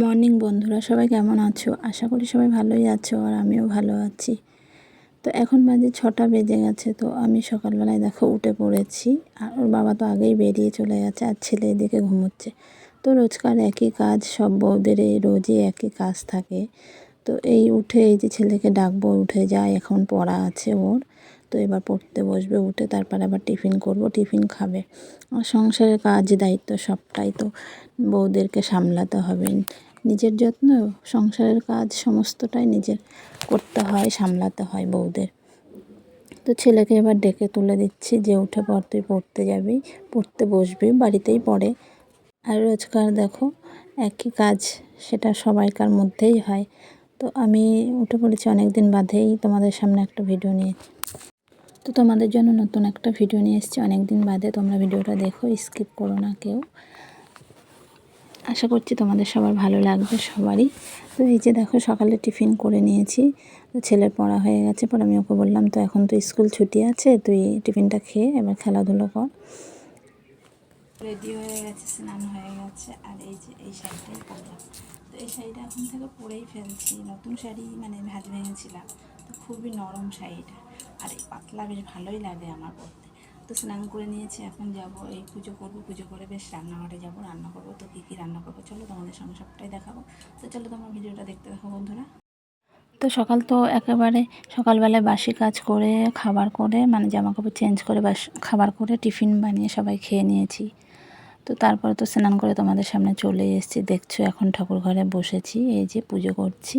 Morning বন্ধুরা, সবাই কেমন আছো? আশা করি সবাই ভালোই আছো আর আমিও ভালো আছি। তো এখন বাজে ছটা বেজে গেছে, তো আমি সকালবেলায় দেখো উঠে পড়েছি। আর ওর বাবা তো আগেই বেরিয়ে চলে গেছে আর ছেলে এদিকে ঘুমোচ্ছে। তো রোজকার একই কাজ, সব বউদের এই রোজই একই কাজ থাকে। তো এই উঠে এই যে ছেলেকে ডাকবো, উঠে যায়, এখন পড়া আছে ওর। তো এবার পড়তে বসবে, উঠে তারপর আবার টিফিন করব, টিফিন খাবে। সংসারের কাজ, দায়িত্ব সবটাই তো বউদেরকে সামলাতে হবে। নিজের যত্ন, সংসারের কাজ সমস্তটাই নিজের করতে হয়, সামলাতে হয় বউদের। তো ছেলেকে এবার ডেকে তুলে দিচ্ছি, যে উঠে পর তুই পড়তে যাবি, পড়তে বসবি, বাড়িতেই পড়ে। আর রোজকার দেখো, একই কাজ সেটা সবাইকার মধ্যেই হয়। তো আমি উঠে পড়েছি অনেক দিন বাদেই, তোমাদের সামনে একটা ভিডিও নিয়ে। তো তোমাদের জন্য নতুন একটা ভিডিও নিয়ে এসেছি অনেক দিন বাদে, তোমরা ভিডিওটা দেখো, স্কিপ করো না কেউ। আশা করছি তোমাদের সবার ভালো লাগবে সবারই। তো এই যে দেখো, সকালে টিফিন করে নিয়েছি। তো ছেলের পড়া হয়ে গেছে, পরে আমি ওকে বললাম, তো এখন তো স্কুল ছুটি আছে, তুই টিফিনটা খেয়ে এবার খেলাধুলো কর। রেডি হয়ে গেছে, স্নান হয়ে গেছে, আর এই যে এই শাড়িটাই পরলাম। তো এই শাড়িটা এখন থেকে পরেই ফেলছি, নতুন শাড়ি মানে ভাজ ভেঙেছিলাম। তো খুবই নরম শাড়িটা, আর এই পাতলা বেশ ভালোই লাগে আমার পরতে। তো স্নান করে নিয়েছি, এখন যাব এই পুজো করব, পুজো করে বেশ রান্নাঘরে যাব, রান্না করব। তো কী কী রান্না করব চলো তোমাদের সঙ্গে সবটাই দেখাবো। তো চলো তোমার ভিডিওটা দেখতে দেখো বন্ধুরা। তো সকাল তো একেবারে সকালবেলায় বাসি কাজ করে, খাবার করে মানে জামা কাপড় চেঞ্জ করে, বাস, খাবার করে, টিফিন বানিয়ে সবাই খেয়ে নিয়েছি। তো তারপরে তো স্নান করে তোমাদের সামনে চলে এসেছি। দেখছ এখন ঠাকুর ঘরে বসেছি, এই যে পুজো করছি।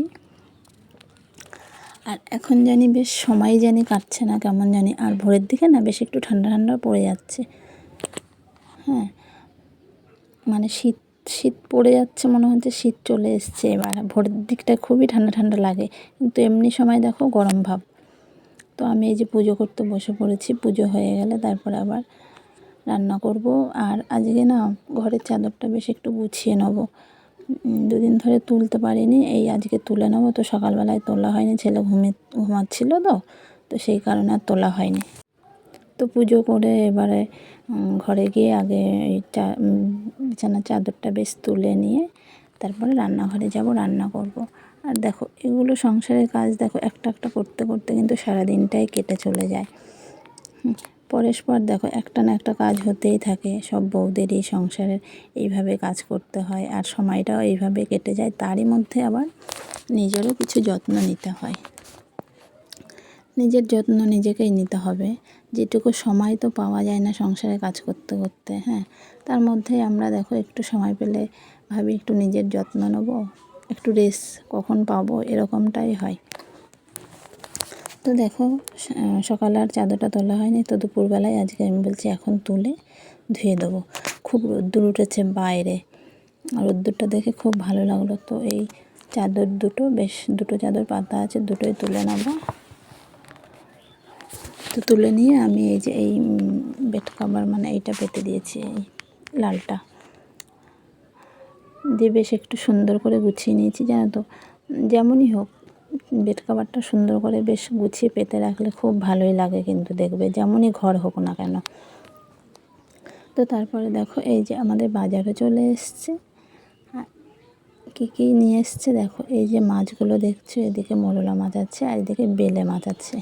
আর এখন জানি বেশ সময় জানি কাটছে না, কেমন জানি। আর ভোরের দিকে না বেশ একটু ঠান্ডা ঠান্ডা পড়ে যাচ্ছে। হ্যাঁ মানে শীত শীত পড়ে যাচ্ছে, মনে হচ্ছে শীত চলে এসছে এবার। ভোরের দিকটা খুবই ঠান্ডা ঠান্ডা লাগে, কিন্তু এমনি সময় দেখো গরম ভাব। তো আমি এই যে পুজো করতে বসে পড়েছি, পুজো হয়ে গেলে তারপরে আবার রান্না করব। আর আজকে না ঘরের চাদরটা বেশ একটু গুছিয়ে নেব। দুদিন ধরে তুলতে পারিনি। এই আজকে তুলে নেব। তো সকালবেলায় তোলা হয়নি। ছেলে ঘুমিয়ে ঘুমাচ্ছিল তো। তো সেই কারণে আর তোলা হয়নি। তো পুজো করে এবারে ঘরে গিয়ে আগে এই চা বিছানার চাদরটা বেশ তুলে নিয়ে তারপরে রান্নাঘরে যাব, রান্না করব। আর দেখো, এগুলো সংসারের কাজ। দেখো, একটা একটা করতে করতে কিন্তু সারাদিনটাই কেটে চলে যায়। পরস্পর দেখো একটা না একটা কাজ হতেই থাকে। সব বউদেরই সংসারের এইভাবে কাজ করতে হয় আর সময়টাও এইভাবে কেটে যায়। তারই মধ্যে আবার নিজেরও কিছু যত্ন নিতে হয়। নিজের যত্ন নিজেকেই নিতে হবে। যেটুকু সময় তো পাওয়া যায় না সংসারে কাজ করতে করতে হ্যাঁ? তার মধ্যে আমরা দেখো একটু সময় পেলে ভাবি একটু নিজের যত্ন নেব, একটু রেস্ট কখন পাবো, এরকমটাই হয়। তো দেখো সকালে আর চাদরটা তোলা হয়নি, তো দুপুরবেলায় আজকে আমি বলছি এখন তুলে ধুয়ে দেবো। খুব রোদ্দুর উঠেছে বাইরে। রোদ্দুরটা দেখে খুব ভালো লাগল। তো এই চাদর দুটো, বেশ দুটো চাদর পাতা আছে, দুটোই তুলে নেব। তো তুলে নিয়ে আমি এই যে এই বেড কাভার মানে এইটা পেতে দিয়েছি, এই লালটা। দিয়ে বেশ একটু সুন্দর করে গুছিয়ে নিয়েছি, জানো তো? যেমনই হোক বেড কাভারটা সুন্দর করে বেশ গুছিয়ে পেতে রাখলে খুব ভালোই লাগে কিন্তু দেখবে, যেমনই ঘর হোক না কেন। তো তারপরে দেখো, এই যে আমাদের বাজারে চলে এসছে। কী কী নিয়ে এসছে দেখো, এই যে মাছগুলো দেখছ, এদিকে মোরলা মাছ আছে আর এদিকে বেলে মাছ আছে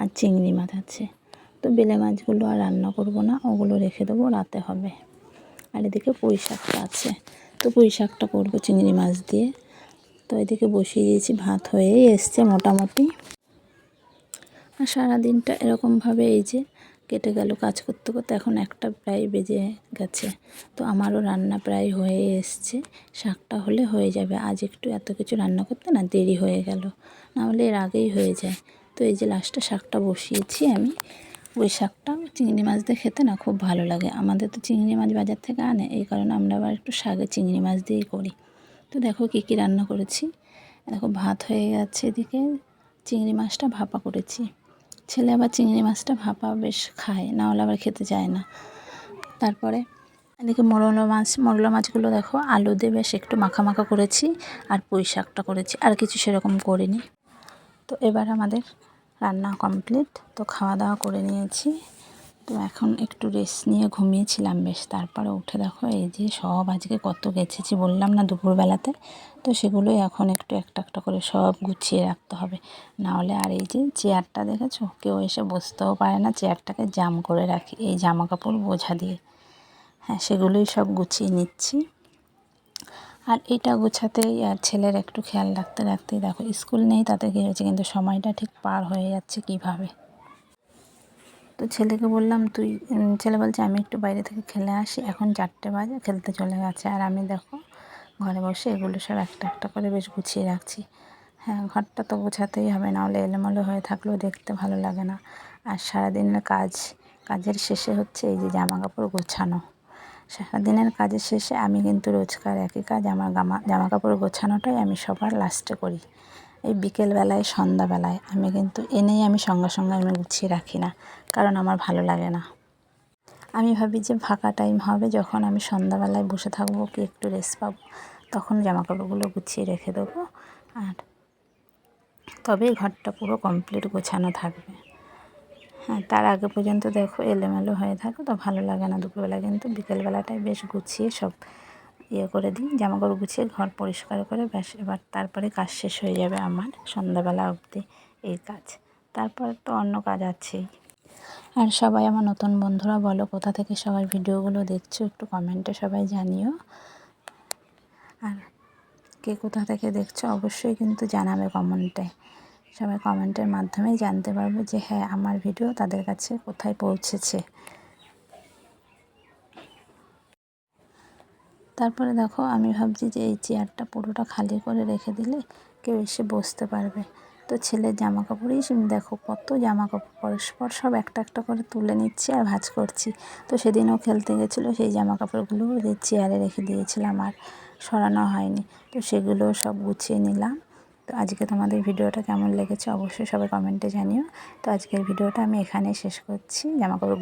আর চিংড়ি মাছ আছে। তো বেলে মাছগুলো আর রান্না করব না, ওগুলো রেখে দেবো, রাতে হবে। আর এদিকে পুঁই শাকটা আছে। তো পুঁই শাকটা করব চিংড়ি মাছ দিয়ে। তো এদিকে বসিয়ে দিয়েছি, ভাত হয়েই এসছে মোটামুটি। আর সারাদিনটা এরকমভাবে এই যে কেটে গেল কাজ করতে করতে, এখন একটা প্রায় বেজে গেছে। তো আমারও রান্না প্রায় হয়ে এসছে, শাকটা হলে হয়ে যাবে। আজ একটু এত কিছু রান্না করতে না দেরি হয়ে গেল নাহলে এর আগেই হয়ে যায়। তো এই যে লাস্টে শাকটা বসিয়েছি আমি, ওই শাকটা চিংড়ি মাছ দিয়ে খেতে না খুব ভালো লাগে। আমাদের তো চিংড়ি মাছ বাজার থেকে আনে, এই কারণে আমরা আবার একটু শাকে চিংড়ি মাছ দিয়েই করি। তো দেখো কী কী রান্না করেছি। দেখো ভাত হয়ে গেছে এদিকে, চিংড়ি মাছটা ভাপা করেছি। ছেলে আবার চিংড়ি মাছটা ভাপা বেশ খায়, না হলে আবার খেতে চায় না। তারপরে এদিকে মরলা মাছ, মরলা মাছগুলো দেখো আলু দিয়ে বেশ একটু মাখা মাখা করেছি আর পুঁই শাকটা করেছি, আর কিছু সেরকম করিনি। তো এবার আমাদের রান্না কমপ্লিট তো খাওয়া দাওয়া করে নিয়েছি। তো এখন একটু রেস্ট নিয়ে ঘুমিয়েছিলাম বেশ। তারপরে উঠে দেখো এই যে সব আজকে কত গেছেছি বললাম না দুপুরবেলাতে। তো সেগুলোই এখন একটু একটা একটা করে সব গুছিয়ে রাখতে হবে। নাহলে আর এই যে চেয়ারটা দেখেছ? কেউ এসে বসতেও পারে না চেয়ারটাকে জাম করে রাখি, এই জামা কাপড় বোঝা দিয়ে। হ্যাঁ সেগুলোই সব গুছিয়ে নিচ্ছি। আর এটা গোছাতেই আর ছেলের একটু খেয়াল রাখতে রাখতেই দেখো, স্কুল নেই, তাতে কী হয়েছে কিন্তু সময়টা ঠিক পার হয়ে যাচ্ছে কীভাবে। তো ছেলেকে বললাম, তুই ছেলে বলছে, আমি একটু বাইরে থেকে খেলে আসি। এখন চারটে বাজে, খেলতে চলে গেছে। আর আমি দেখো, ঘরে বসে এগুলো সব একটা একটা করে বেশ গুছিয়ে রাখছি। হ্যাঁ ঘরটা তো গোছাতেই হবে না হলে এলোমেলো হয়ে থাকলেও দেখতে ভালো লাগে না। আর সারাদিনের কাজ, কাজের শেষে হচ্ছে এই যে জামা কাপড় গোছানো। সারাদিনের কাজের শেষে আমি কিন্তু রোজকার একই কাজ, আমার জামা জামা কাপড় গোছানোটাই আমি সবার লাস্টে করি। এই বিকেলবেলায়, সন্ধ্যাবেলায় আমি কিন্তু এনেই আমি সঙ্গে সঙ্গে আমি গুছিয়ে রাখি না, কারণ আমার ভালো লাগে না। আমি ভাবি যে ফাঁকা টাইম হবে, যখন আমি সন্ধ্যাবেলায় বসে থাকব কি একটু রেস্ট পাবো, তখন জামা কাপড়গুলো গুছিয়ে রেখে দেবো, আর তবে ঘরটা পুরো কমপ্লিট গোছানো থাকবে। হ্যাঁ তার আগে পর্যন্ত দেখো এলোমেলো হয়ে থাকে, তো ভালো লাগে না দুপুরবেলা, কিন্তু বিকেলবেলাটায় বেশ গুছিয়ে সব ইয়ে করে দিই জামাকাপড় গুছিয়ে ঘর পরিষ্কার করে ব্যাস, এবার তারপরে কাজ শেষ হয়ে যাবে আমার সন্ধ্যাবেলা অবধি এই কাজ। তারপর তো অন্য কাজ আছেই আর সবাই আমার নতুন বন্ধুরা বলো, কোথা থেকে সবাই ভিডিওগুলো দেখছ একটু কমেন্টে সবাই জানিও। আর কে কোথা থেকে দেখছ অবশ্যই কিন্তু জানাবে কমেন্টে। সবাই কমেন্টের মাধ্যমেই জানতে পারব যে হ্যাঁ আমার ভিডিও তাদের কাছে কোথায় পৌঁছেছে। তারপরে দেখো আমি ভাবছি যে এই চেয়ারটা পুরোটা খালি করে রেখে দিলে কেউ এসে বসতে পারবে। তো ছেলের জামা কাপড়ই দেখো কত জামা কাপড় পরস্পর সব একটা একটা করে তুলে নিচ্ছি আর ভাজ করছি। তো সেদিনও খেলতে গেছিল, সেই জামা কাপড়গুলো চেয়ারে রেখে দিয়েছিলাম আর সরানো হয়নি। তো সেগুলো সব গুছিয়ে নিলাম। তো আজকে তোমাদের ভিডিওটা কেমন লেগেছে অবশ্যই সবাই কমেন্টে জানিও। তো আজকের ভিডিওটা আমি এখানে শেষ করছি। জামা কাপড়